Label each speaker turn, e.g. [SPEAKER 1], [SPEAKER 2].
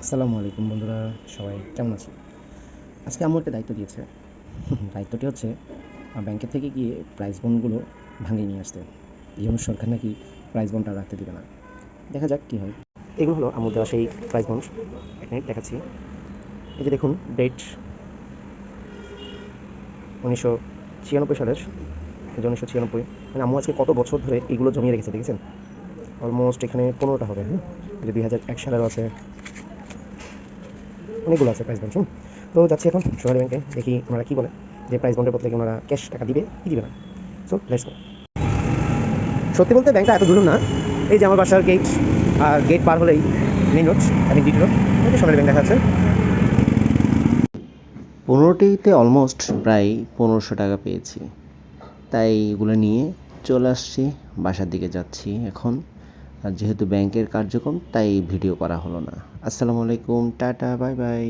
[SPEAKER 1] আসসালামু আলাইকুম বন্ধুরা সবাই কেমন আছেন? আজকে আম্মু একটা দায়িত্ব দিয়েছে। দায়িত্বটি হচ্ছে আহ, ব্যাংকের থেকে গিয়ে প্রাইস বন্ডগুলো ভাঙিয়ে নিয়ে আসতে? যেমন সরকার নাকি প্রাইস বন্ডটা রাখতে দেবে না? দেখা যাক কী হয়। এগুলো হলো আমার দেওয়া সেই প্রাইস বন্ড এখানে দেখাচ্ছি। এই যে দেখুন ডেট উনিশশো ছিয়ানব্বই সালের উনিশশো ছিয়ানব্বই। মানে আম্মু আজকে কত বছর ধরে এগুলো জমিয়ে রেখেছে দেখেছেন? অলমোস্ট এখানে পনেরোটা হবে হ্যাঁ দুই হাজার এক সালেরও আছে। অনেকগুলো আছে প্রাইস বন্ড তো যাচ্ছি এখন সোনালী ব্যাংকে, দেখি ওনারা কী বলে, যে প্রাইস বন্ডের বদলে ওনারা ক্যাশ টাকা দিবে, কি দিবে না। সো লেটস গো সত্যি বলতে ব্যাংকটা এত দূর না। এই যে আমার বাসার গেট আর গেট পার হলেই মেইন রোড আমি ডিটি রোড যে সোনালী ব্যাংক দেখা
[SPEAKER 2] পনেরোটিতে অলমোস্ট প্রায় পনেরোশো টাকা পেয়েছি। তাই এগুলো নিয়ে চলে আসছি, বাসার দিকে যাচ্ছি এখন। আর যেহেতু ব্যাংকের কার্যক্রম তাই ভিডিও করা হলো না। আসসালামু আলাইকুম টাটা বাই বাই।